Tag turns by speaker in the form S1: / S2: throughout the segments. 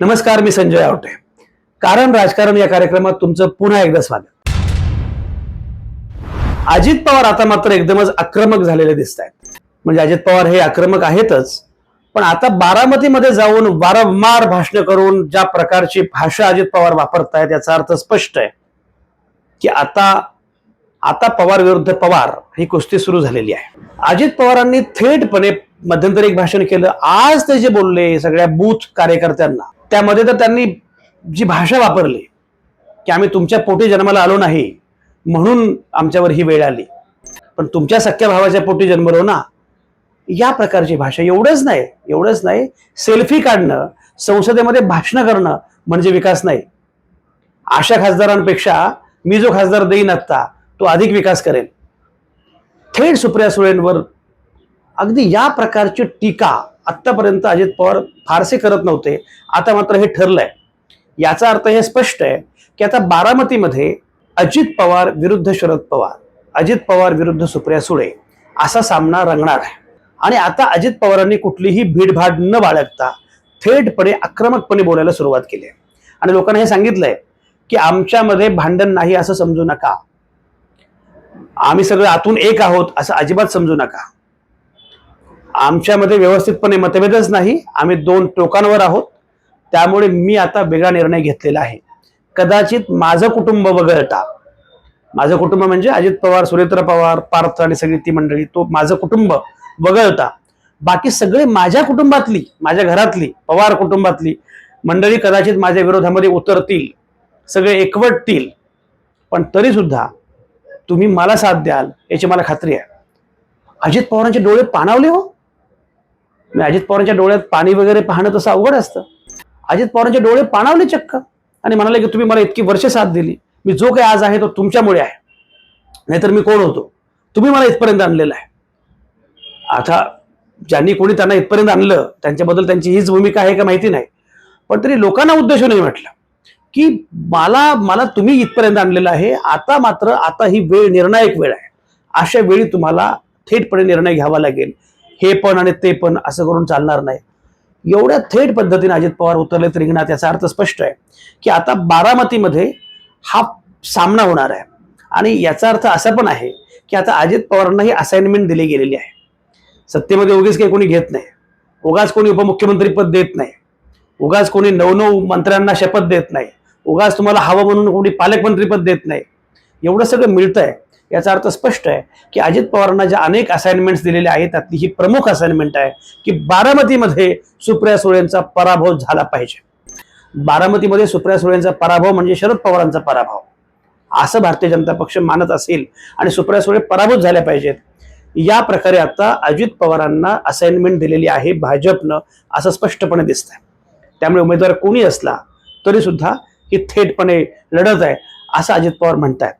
S1: नमस्कार मी संजय आवटे. कारण राजकारण या कार्यक्रमात तुमचं पुन्हा एकदा स्वागत. अजित पवार आता मात्र एकदमच आक्रमक झालेले दिसत आहेत म्हणजे अजित पवार हे आक्रमक आहेतच पण आता बारामतीमध्ये जाऊन वारंवार भाषण करून ज्या प्रकारची भाषा अजित पवार वापरतायत याचा अर्थ स्पष्ट आहे की आता आता पवार विरुद्ध पवार ही कुस्ती सुरू झालेली आहे. अजित पवारांनी थेटपणे मध्यंतरी एक भाषण केलं. आज ते जे बोलले सगळ्या बूथ कार्यकर्त्यांना त्यामध्ये तर त्यांनी जी भाषा वापरली की आम्ही तुमच्या पोटी जन्माला आलो नाही म्हणून आमच्यावर ही वेळ आली. पण तुमच्या सख्या भावाच्या पोटी जन्मलो ना या प्रकारची भाषा एवढंच नाही एवढंच नाही. सेल्फी काढणं संसदेमध्ये भाषणं करणं म्हणजे विकास नाही. अशा खासदारांपेक्षा मी जो खासदार देईन आत्ता तो अधिक विकास करेल. थेट सुप्रिया सुळेंवर अगदी या प्रकारची टीका आत्तापर्यंत अजित पवार फारसे करत नव्हते. आता मात्र हे ठरलंय. याचा अर्थ हे स्पष्ट आहे की आता बारामतीमध्ये अजित पवार विरुद्ध शरद पवार अजित पवार विरुद्ध सुप्रिया सुळे असा सामना रंगणार आहे. आणि आता अजित पवारांनी कुठलीही भीडभाड न बाळगता थेटपणे आक्रमकपणे बोलायला सुरुवात केली आहे. आणि लोकांना हे सांगितलंय की आमच्यामध्ये भांडण नाही असं समजू नका. आम्ही सगळे आतून एक आहोत असं अजिबात समजू नका. आमच्यामध्ये व्यवस्थितपणे मतभेदच नाही. आम्ही दोन टोकांवर आहोत. त्यामुळे मी आता वेगळा निर्णय घेतलेला आहे. कदाचित माझं कुटुंब वगळता माझं कुटुंब म्हणजे अजित पवार सुरेंद्र पवार पार्थ आणि सगळी ती मंडळी तो माझं कुटुंब वगळता. बाकी सगळे माझ्या कुटुंबातली माझ्या घरातली पवार कुटुंबातली मंडळी कदाचित माझ्या विरोधामध्ये उतरतील सगळे एकवटतील. पण तरी सुद्धा तुम्ही मला साथ द्याल याची मला खात्री आहे. अजित पवारांचे डोळे पाणावले हो. मी अजित पवारांच्या डोळ्यात पाणी वगैरे पाहणं तसं अवघड असतं. अजित पवारांचे डोळे पाणावले चक्क. आणि म्हणाले की तुम्ही मला इतकी वर्ष साथ दिली. मी जो काही आज आहे तो तुमच्यामुळे आहे. नाहीतर मी कोण होतो? तुम्ही मला इथपर्यंत आणलेलं आहे. आता ज्यांनी कोणी त्यांना इथपर्यंत आणलं त्यांच्याबद्दल त्यांची हीच भूमिका आहे का माहिती नाही. पण तरी लोकांना उद्देशून नाही म्हटलं की मला मला तुम्ही इथपर्यंत आणलेलं आहे. आता मात्र आता ही वेळ निर्णायक वेळ आहे. अशा वेळी तुम्हाला थेटपणे निर्णय घ्यावा लागेल. हे पण आणि ते पण असं करून चालणार नाही. एवढ्या थेट पद्धतीने अजित पवार उतरलेत रिंगणात याचा अर्थ स्पष्ट आहे की आता बारामतीमध्ये हा सामना होणार आहे. आणि याचा अर्थ असा पण आहे की आता अजित पवारांना ही असाइनमेंट दिली गेलेली आहे. सत्तेमध्ये उगीच काही कोणी घेत नाही. उगाच कोणी उपमुख्यमंत्री पद देत नाही. उगाच कोणी नवनऊ मंत्र्यांना शपथ देत नाही. उगाच तुम्हाला हवं म्हणून कोणी पालकमंत्री पद देत नाही. एवढं सगळं मिळतंय. याचा अर्थ स्पष्ट आहे की अजित पवारांना ज्या अनेक असाइनमेंट्स दिलेल्या आहेत त्यातली ही प्रमुख असाइनमेंट आहे की बारामतीमध्ये सुप्रिया सुळेंचा पराभव झाला पाहिजे. बारामतीमध्ये सुप्रिया सुळेंचा पराभव म्हणजे शरद पवारांचा पराभव. असं भारतीय जनता पक्ष मानत असेल आणि सुप्रिया सुळे पराभूत झाल्या पाहिजेत. या प्रकारे आता अजित पवारांना असाइनमेंट दिलेली आहे भाजपनं असं स्पष्टपणे दिसत आहे त्यामुळे उमेदवार कोणी असला तरी सुद्धा ही थेटपणे लढत आहे असं अजित पवार म्हणतायत.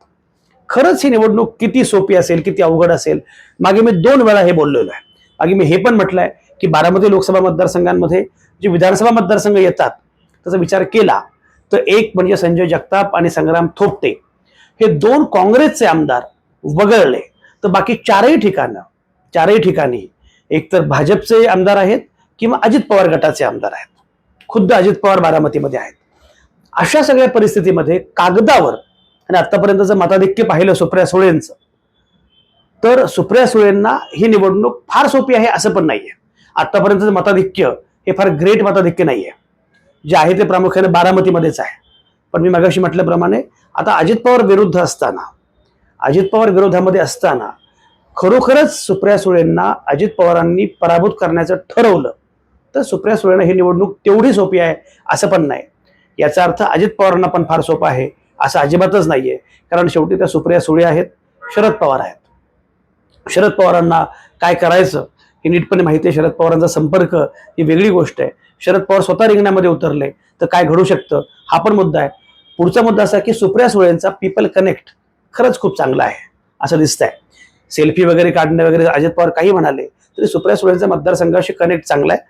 S1: खरंच ही निवडणूक किती सोपी असेल किती अवघड असेल? मागे मी दोन वेळा हे बोललेलो आहे. मागे मी हे पण म्हटलंय की बारामती लोकसभा मतदारसंघांमध्ये जे विधानसभा मतदारसंघ येतात त्याचा विचार केला तर एक म्हणजे संजय जगताप आणि संग्राम थोपटे. हे दोन काँग्रेसचे आमदार वगळले. तर बाकी चारही ठिकाणं चारही ठिकाणी एकतर भाजपचे आमदार आहेत किंवा अजित पवार गटाचे आमदार आहेत. खुद्द अजित पवार बारामतीमध्ये आहेत. अशा सगळ्या परिस्थितीमध्ये कागदावर आणि आतापर्यंतचं मताधिक्य पाहिलं सुप्रिया सुळेंचं तर सुप्रिया सुळेंना ही निवडणूक फार सोपी आहे असं पण नाहीये. आतापर्यंतचं मताधिक्य हे फार ग्रेट मताधिक्य नाहीये. जे आहे ते प्रामुख्याने बारामतीमध्येच आहे. पण मी मागाशी म्हटल्याप्रमाणे आता अजित पवार विरुद्ध असताना अजित पवार विरोधामध्ये असताना खरोखरच सुप्रिया सुळेंना अजित पवारांनी पराभूत करण्याचं ठरवलं तर सुप्रिया सुळेंना ही निवडणूक तेवढी सोपी आहे असं पण नाही. याचा अर्थ अजित पवारांना पण फार सोपं आहे. असं अजिबातच नाहीये. कारण शेवटी त्या सुप्रिया सुळे आहेत शरद पवार आहेत. शरद पवारांना काय करायचं हे नीटपणे माहिती आहे. शरद पवारांचा संपर्क ही वेगळी गोष्ट आहे. शरद पवार स्वतः रिंगणामध्ये उतरले तर काय घडू शकतं? हा पण मुद्दा आहे. पुढचा मुद्दा असा की सुप्रिया सुळेंचा पीपल कनेक्ट खरंच खूप चांगला आहे असं दिसतंय. सेल्फी वगैरे काढणे वगैरे अजित पवार काही म्हणाले तरी सुप्रिया सुळेंचा मतदारसंघाशी कनेक्ट चांगला आहे.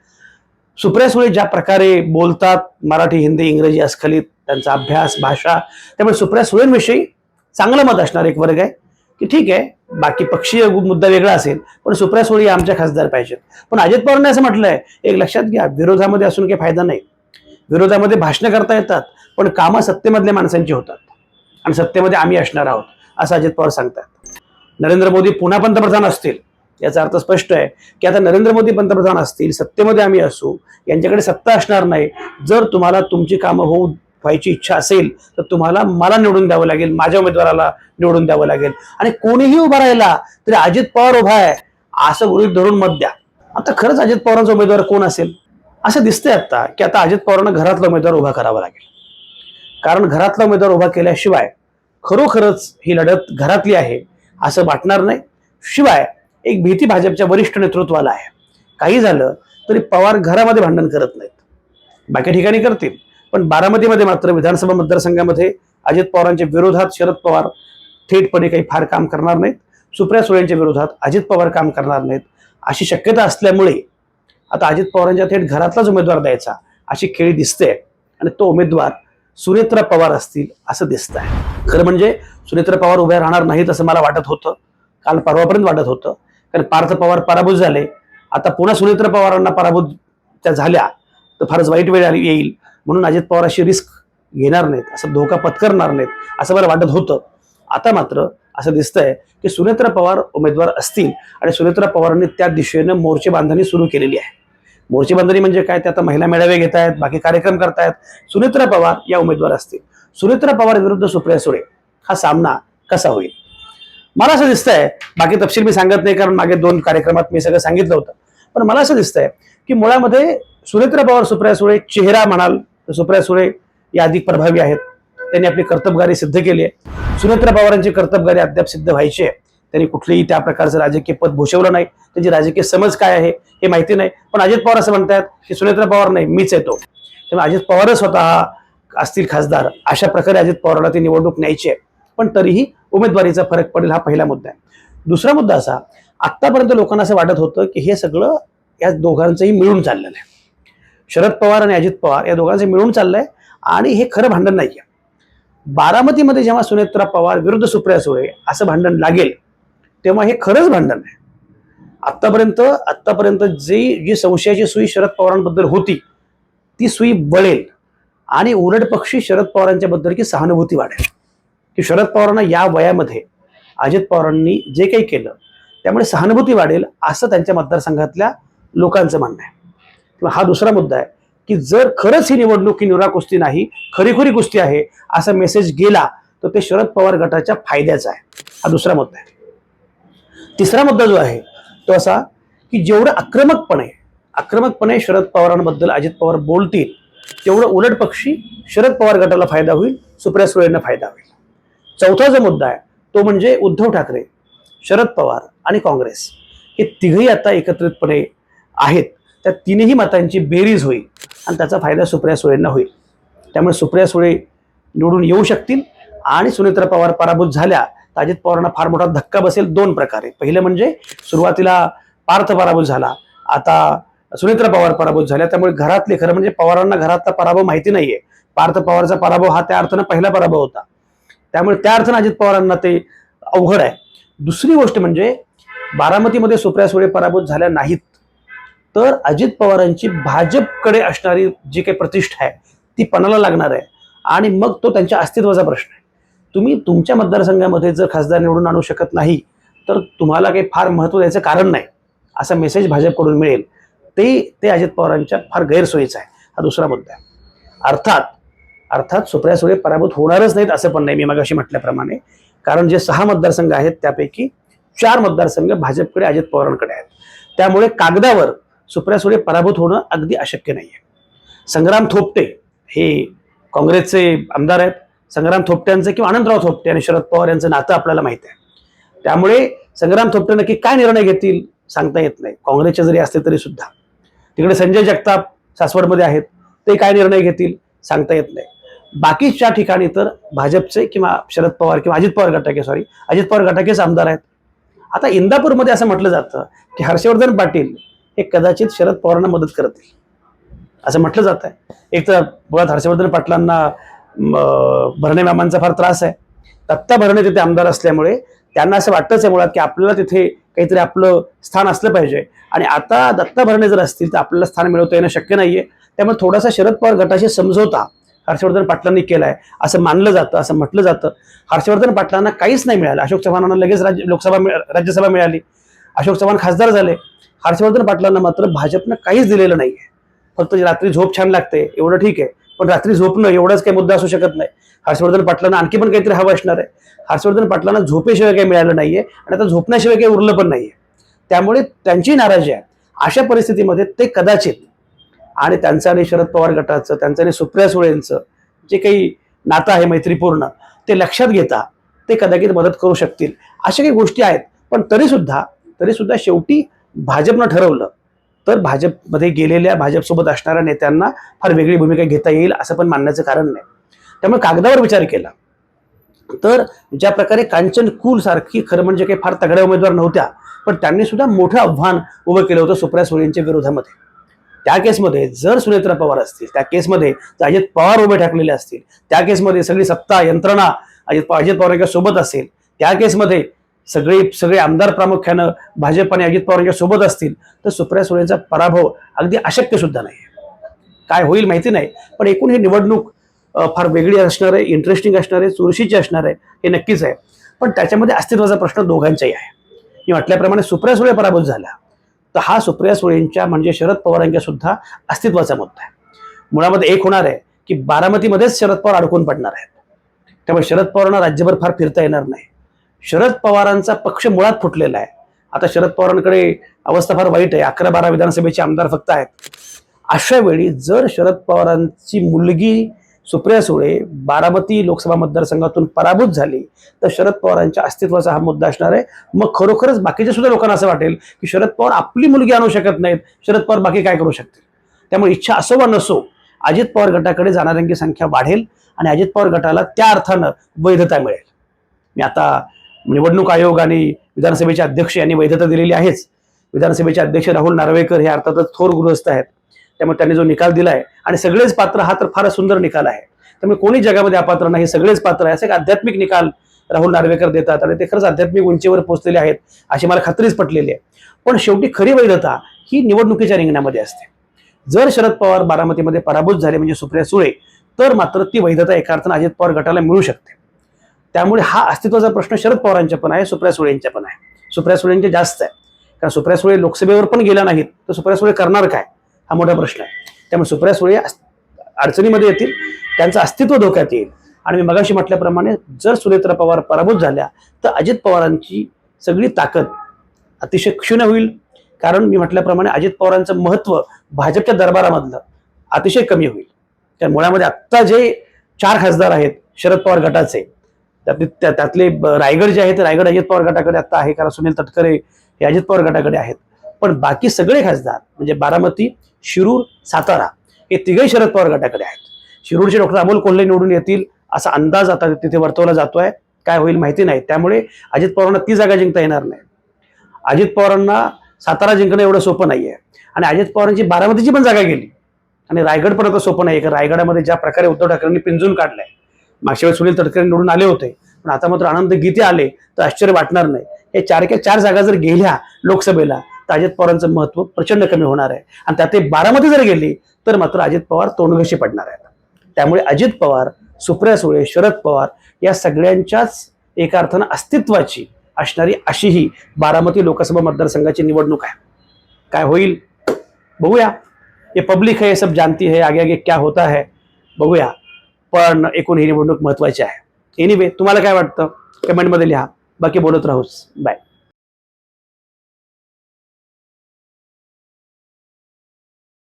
S1: सुप्रिया सुळे ज्या प्रकारे बोलतात मराठी हिंदी इंग्रजी अस्खलित त्यांचा अभ्यास भाषा त्यामुळे सुप्रिया सुळेंविषयी चांगलं मत असणार एक वर्ग आहे की ठीक आहे बाकी पक्षीय मुद्दा वेगळा असेल पण सुप्रिया सुळे आमच्या खासदार पाहिजेत. पण अजित पवारांनी असं म्हटलंय एक लक्षात घ्या विरोधामध्ये असून काही फायदा नाही. विरोधामध्ये भाषणं करता येतात पण कामं सत्तेमधल्या माणसांची होतात. आणि सत्तेमध्ये आम्ही असणार आहोत असं अजित पवार सांगतात. नरेंद्र मोदी पुन्हा पंतप्रधान असतील. याचा अर्थ स्पष्ट आहे की आता नरेंद्र मोदी पंतप्रधान असतील सत्तेमध्ये आम्ही असू यांच्याकडे सत्ता असणार नाही. जर तुम्हाला तुमची कामं होऊ व्हायची इच्छा असेल तर तुम्हाला मला निवडून द्यावं लागेल माझ्या उमेदवाराला निवडून द्यावं लागेल. आणि कोणीही उभा राहिला तरी अजित पवार उभा आहे. असं गृहित धरून मत द्या. आता खरंच अजित पवारांचा उमेदवार कोण असेल? असं दिसतंय आता की आता अजित पवारांना घरातला उमेदवार उभा करावा लागेल. कारण घरातला उमेदवार उभा केल्याशिवाय खरोखरच ही लढत घरातली आहे असं वाटणार नाही. शिवाय एक भीती भाजपच्या वरिष्ठ नेतृत्वाला आहे. काही झालं तरी पवार घरामध्ये भांडण करत नाहीत. बाकी ठिकाणी करतील पण बारामतीमध्ये मात्र विधानसभा मतदारसंघामध्ये अजित पवारांच्या विरोधात शरद पवार थेटपणे काही फार काम करणार नाहीत. सुप्रिया सुळेंच्या विरोधात अजित पवार काम करणार नाहीत. अशी शक्यता असल्यामुळे आता अजित पवारांच्या थेट घरातलाच उमेदवार द्यायचा अशी खेळी दिसते आणि तो उमेदवार सुनेत्रा पवार असतील असं दिसत आहे खरं म्हणजे सुनेत्रा पवार उभ्या राहणार नाहीत असं मला वाटत होतं. काल परवापर्यंत वाटत होतं. कारण पार्थ पवार पराभूत झाले. आता पुन्हा सुनेत्र पवारांना पराभूत त्या झाल्या तर फारच वाईट वेळ आली येईल. म्हणून अजित पवार अशी रिस्क घेणार नाहीत असं धोका पत्करणार नाहीत असं मला वाटत होतं. आता मात्र असं दिसतंय की सुनेत्रा पवार उमेदवार असतील आणि सुनेत्रा पवारांनी त्या दिशेनं मोर्चे बांधणी सुरू केलेली आहे. मोर्चे बांधणी म्हणजे काय? ते आता महिला मेळावे घेत आहेत बाकी कार्यक्रम करतायत. सुनेत्रा पवार या उमेदवार असतील. सुनेत्रा पवार विरुद्ध सुप्रिया सुळे हा सामना कसा होईल? मला असं दिसतंय बाकी तपशील मी सांगत नाही कारण मागे दोन कार्यक्रमात मी सगळं सांगितलं होतं. पण मला असं दिसतंय की मुळामध्ये सुरेंद्र पवार सुप्रिया सुळे चेहरा म्हणाल तर सुप्रिया सुळे या अधिक प्रभावी आहेत. त्यांनी आपली कर्तबगारी सिद्ध केली आहे. सुरेंद्र पवारांची कर्तबगारी अद्याप सिद्ध व्हायची आहे. त्यांनी कुठलेही त्या प्रकारचं राजकीय पद भूषवलं नाही. त्यांची राजकीय समज काय आहे हे माहिती नाही. पण अजित पवार असं म्हणतात की सुनेत्रा पवार नाही मीच येतो. त्यामुळे अजित पवारच स्वतः असतील खासदार. अशा प्रकारे अजित पवारांना ती निवडणूक न्यायची आहे. पण तरीही उमेदवारीचा फरक पडेल हा पहिला मुद्दा आहे. दुसरा मुद्दा असा आत्तापर्यंत लोकांना असं वाटत होतं की हे सगळं या दोघांचंही मिळून चाललेलं आहे. शरद पवार आणि अजित पवार या दोघांचं मिळून चाललंय आणि हे खरं भांडण नाही आहे बारामतीमध्ये जेव्हा सुनेत्रा पवार विरुद्ध सुप्रिया सुळे असं भांडण लागेल तेव्हा हे खरंच भांडण आहे. आत्तापर्यंत आत्तापर्यंत जी जी संशयाची सुई शरद पवारांबद्दल होती ती सुई बळेल आणि उलट पक्षी शरद पवारांच्याबद्दल की सहानुभूती वाढेल. की शरद पवारांना या वयामध्ये अजित पवारांनी जे काही केलं त्यामुळे सहानुभूती वाढेल असं त्यांच्या मतदारसंघातल्या लोकांचं म्हणणं आहे. किंवा हा दुसरा मुद्दा आहे की जर खरंच ही निवडणूक ही निरा कुस्ती नाही खरीखुरी कुस्ती आहे असा मेसेज गेला तर ते शरद पवार गटाच्या फायद्याचा आहे. हा दुसरा मुद्दा आहे. तिसरा मुद्दा जो आहे तो असा की जेवढं आक्रमकपणे आक्रमकपणे शरद पवारांबद्दल अजित पवार बोलतील तेवढं उलट पक्षी शरद पवार गटाला फायदा होईल सुप्रिया सुळेंना फायदा होईल. चौथा जो मुद्दा आहे तो म्हणजे उद्धव ठाकरे शरद पवार आणि काँग्रेस. हे तिघही आता एकत्रितपणे आहेत. त्या तिन्ही मतांची बेरीज होईल आणि त्याचा फायदा सुप्रिया सुळेंना होईल. त्यामुळे सुप्रिया सुळे निवडून येऊ शकतील आणि सुनेत्रा पवार पराभूत झाल्या तर अजित पवारांना फार मोठा धक्का बसेल दोन प्रकारे. पहिलं म्हणजे सुरुवातीला पार्थ पराभूत झाला आता सुनेत्रा पवार पराभूत झाल्या. त्यामुळे घरातले खरं म्हणजे पवारांना घरातला पराभव माहिती नाहीये. पार्थ पवारचा पराभव हा त्या अर्थानं पहिला पराभव होता. त्यामुळे त्या अर्थानं अजित पवारांना ते अवघड आहे. दुसरी गोष्ट म्हणजे बारामतीमध्ये सुप्रिया सुळे पराभूत झाल्या नाहीत तर अजित पवारांची भाजपकडे असणारी जी काही प्रतिष्ठा आहे ती पणाला लागणार आहे. आणि मग तो त्यांच्या अस्तित्वाचा प्रश्न आहे. तुम्ही तुमच्या मतदारसंघामध्ये जर खासदार निवडून आणू शकत नाही तर तुम्हाला काही फार महत्त्व द्यायचं कारण नाही असा मेसेज भाजपकडून मिळेल. ते ते अजित पवारांच्या फार गैरसोयीचा आहे. हा दुसरा मुद्दा आहे. अर्थात अर्थात सुप्रिया सुळे पराभूत होणारच नाहीत असं पण नाही मी मगाशी म्हटल्याप्रमाणे. कारण जे सहा मतदारसंघ आहेत त्यापैकी चार मतदारसंघ भाजपकडे अजित पवारांकडे आहेत. त्यामुळे कागदावर सुप्रिया सुळे पराभूत होणं अगदी अशक्य नाही आहे संग्राम थोपटे हे काँग्रेसचे आमदार आहेत. संग्राम थोपट्यांचं किंवा आनंदराव थोपटे आणि शरद पवार यांचं नातं आपल्याला माहीत आहे. त्यामुळे संग्राम थोपटे नक्की काय निर्णय घेतील सांगता येत नाही. काँग्रेसचे जरी असले तरी सुद्धा. तिकडे संजय जगताप सासवडमध्ये आहेत. ते काय निर्णय घेतील सांगता येत नाही. बाकीच्या ठिकाणी तर भाजपचे किंवा शरद पवार किंवा अजित पवार गटाके सॉरी अजित पवार गटाकेच आमदार आहेत. आता इंदापूरमध्ये असं म्हटलं जातं की हर्षवर्धन पाटील हे कदाचित शरद पवारांना मदत करतील. असं म्हटलं जात आहे एक तर मुळात हर्षवर्धन पाटलांना भरणे मामांचा फार त्रास आहे. दत्ता भरणे तिथे आमदार असल्यामुळे त्यांना असं वाटतंच आहे मुळात की आपल्याला तिथे काहीतरी आपलं स्थान असलं पाहिजे. आणि आता दत्ता भरणे जर असतील तर आपल्याला स्थान मिळवता येणं शक्य नाहीये. त्यामुळे थोडासा शरद पवार गटाशी समझोता हर्षवर्धन पाटलांनी केलाय. असं मानलं जातं असं म्हटलं जातं. हर्षवर्धन पाटलांना काहीच नाही मिळालं. अशोक चव्हाणांना लगेच राज्य लोकसभा राज्यसभा मिळाली. अशोक चव्हाण खासदार झाले. हर्षवर्धन पाटलांना मात्र भाजपनं काहीच दिलेलं नाहीये. फक्त रात्री झोप छान लागते एवढं ठीक आहे. पण रात्री झोपणं एवढाच काही मुद्दा असू शकत नाही. हर्षवर्धन पाटलांना आणखी पण काहीतरी हवं असणार आहे. हर्षवर्धन पाटलांना झोपेशिवाय काही मिळालं नाहीये आणि आता झोपण्याशिवाय काही उरलं पण नाहीये. त्यामुळे त्यांची नाराजी आहे. अशा परिस्थितीमध्ये ते कदाचित आणि त्यांचं आणि शरद पवार गटाचं त्यांचं आणि सुप्रिया सुळेंचं जे काही नातं आहे मैत्रीपूर्ण ते लक्षात घेता ते कदाचित मदत करू शकतील. अशा काही गोष्टी आहेत पण तरी सुद्धा तरी सुद्धा शेवटी भाजपनं ठरवलं तर भाजपमध्ये गेलेल्या भाजपसोबत असणाऱ्या नेत्यांना फार वेगळी भूमिका घेता येईल असं पण मानण्याचं कारण नाही. त्यामुळे कागदावर विचार केला तर ज्या प्रकारे कांचन कुल सारखी खरं म्हणजे काही फार तगड्या उमेदवार नव्हत्या पण त्यांनी सुद्धा मोठं आव्हान उभं केलं होतं सुप्रिया सुळेंच्या विरोधामध्ये. त्या केसमध्ये जर सुनेत्रा पवार असतील त्या केसमध्ये जर अजित पवार उभे ठाकलेले असतील त्या केसमध्ये सगळी सत्ता यंत्रणा अजित अजित पवारांच्या सोबत असेल त्या केसमध्ये सगळे सगळे आमदार प्रामुख्यानं भाजप आणि अजित पवारांच्या सोबत असतील तर सुप्रिया सुळेंचा पराभव अगदी अशक्य सुद्धा नाही. काय होईल माहिती नाही पण एकूण ही निवडणूक फार वेगळी असणार आहे इंटरेस्टिंग असणार आहे चुरशीची असणार आहे हे नक्कीच आहे. पण त्याच्यामध्ये अस्तित्वाचा प्रश्न दोघांचाही आहे. मी म्हटल्याप्रमाणे सुप्रिया सुळे पराभूत झाला. तर हा सुप्रिया सुळेंच्या म्हणजे शरद पवारांच्या सुद्धा अस्तित्वाचा मुद्दा आहे. मुळामध्ये एक होणार आहे की बारामतीमध्येच शरद पवार अडकून पडणार आहेत. त्यामुळे शरद पवारांना राज्यभर फार फिरता येणार नाही. शरद पवारांचा पक्ष मुळात फुटलेला आहे. आता शरद पवारांकडे अवस्था फार वाईट आहे. अकरा बारा विधानसभेचे आमदार फक्त आहेत. अशा वेळी जर शरद पवारांची मुलगी सुप्रिया सुळे बारामती लोकसभा मतदारसंघातून पराभूत झाली तर शरद पवारांच्या अस्तित्वाचा हा मुद्दा असणार आहे. मग खरोखरच बाकीच्या सुद्धा लोकांना असं वाटेल की शरद पवार आपली मुलगी आणू शकत नाहीत. शरद पवार बाकी काय करू शकतील? त्यामुळे इच्छा असो वा नसो अजित पवार गटाकडे जाणाऱ्यांची संख्या वाढेल आणि अजित पवार गटाला त्या अर्थानं वैधता मिळेल. मी आता निवडणूक आयोग आणि विधानसभेचे अध्यक्ष यांनी वैधता दिलेली आहेच. विधानसभेचे अध्यक्ष राहुल नार्वेकर हे अर्थातच थोर गृहस्थ आहेत. त्यामुळे त्यांनी जो निकाल दिलाय आणि सगळेच पात्र हा तर फारच सुंदर निकाल आहे. त्यामुळे कोणी जगामध्ये अपात्र नाही सगळेच पात्र आहे. असे एक आध्यात्मिक निकाल राहुल नार्वेकर देतात आणि ते खरंच आध्यात्मिक उंचीवर पोहोचलेले आहेत अशी मला खात्रीच पटलेली आहे. पण शेवटी खरी वैधता ही निवडणुकीच्या रिंगणामध्ये असते. जर शरद पवार बारामतीमध्ये पराभूत झाले म्हणजे सुप्रिया सुळे तर मात्र ती वैधता एका अर्थानं अजित पवार गटाला मिळू शकते. त्यामुळे हा अस्तित्वाचा प्रश्न शरद पवारांच्या पण आहे सुप्रिया सुळेंच्या पण आहे. सुप्रिया सुळेंचे जास्त आहे. कारण सुप्रिया सुळे लोकसभेवर पण गेल्या नाहीत तर सुप्रिया सुळे करणार काय? हा मोठा प्रश्न आहे. त्यामुळे सुप्रिया सुळे अडचणीमध्ये येतील त्यांचं अस्तित्व धोक्यात येईल. आणि मी मगाशी म्हटल्याप्रमाणे जर सुनेत्रा पवार पराभूत झाल्या तर अजित पवारांची सगळी ताकद अतिशय क्षीण होईल. कारण मी म्हटल्याप्रमाणे अजित पवारांचं महत्त्व भाजपच्या दरबारामधलं अतिशय कमी होईल. कारण मुळामध्ये आत्ता जे चार खासदार आहेत शरद पवार गटाचे त्यातले त्या- त्यातले ब- रायगड जे आहे ते रायगड अजित पवार गटाकडे आता आहे कारण सुनील तटकरे हे अजित पवार गटाकडे आहेत. पण बाकी सगळे खासदार म्हणजे बारामती शिरूर सातारा हे तिघही शरद पवार गटाकडे आहेत. शिरूरचे डॉक्टर अमोल कोल्हे निवडून येतील असा अंदाज आता तिथे वर्तवला जातोय. काय होईल माहिती नाही. त्यामुळे अजित पवारांना ती जागा जिंकता येणार नाही. अजित पवारांना सातारा जिंकणं एवढं सोपं नाही आहे आणि अजित पवारांची बारामतीची पण जागा गेली. आणि रायगड पण आता सोपं नाही कारण रायगडामध्ये ज्या प्रकारे उद्धव ठाकरेंनी पिंजून काढलंय. मागच्या वेळेस सुनील तटकरे निवडून आले होते. पण आता मात्र आनंद गीते आले तर आश्चर्य वाटणार नाही. हे चार किंवा चार जागा जर गेल्या लोकसभेला तर अजित पवारांचं महत्त्व प्रचंड कमी होणार आहे. आणि त्यात ते बारामती जर गेली तर मात्र अजित पवार तोंडघशी पडणार आहेत. त्यामुळे अजित पवार सुप्रिया सुळे शरद पवार या सगळ्यांच्याच एका अर्थानं अस्तित्वाची असणारी अशी ही बारामती लोकसभा मतदारसंघाची निवडणूक आहे. काय होईल? बघूया. हे पब्लिक है सब जानती है आगे आगे क्या होता है? बघूया. पण एकूण ही निवडणूक महत्वाची आहे. एनिवे तुम्हाला काय वाटतं? कमेंटमध्ये लिहा. बाकी बोलत राहूस बाय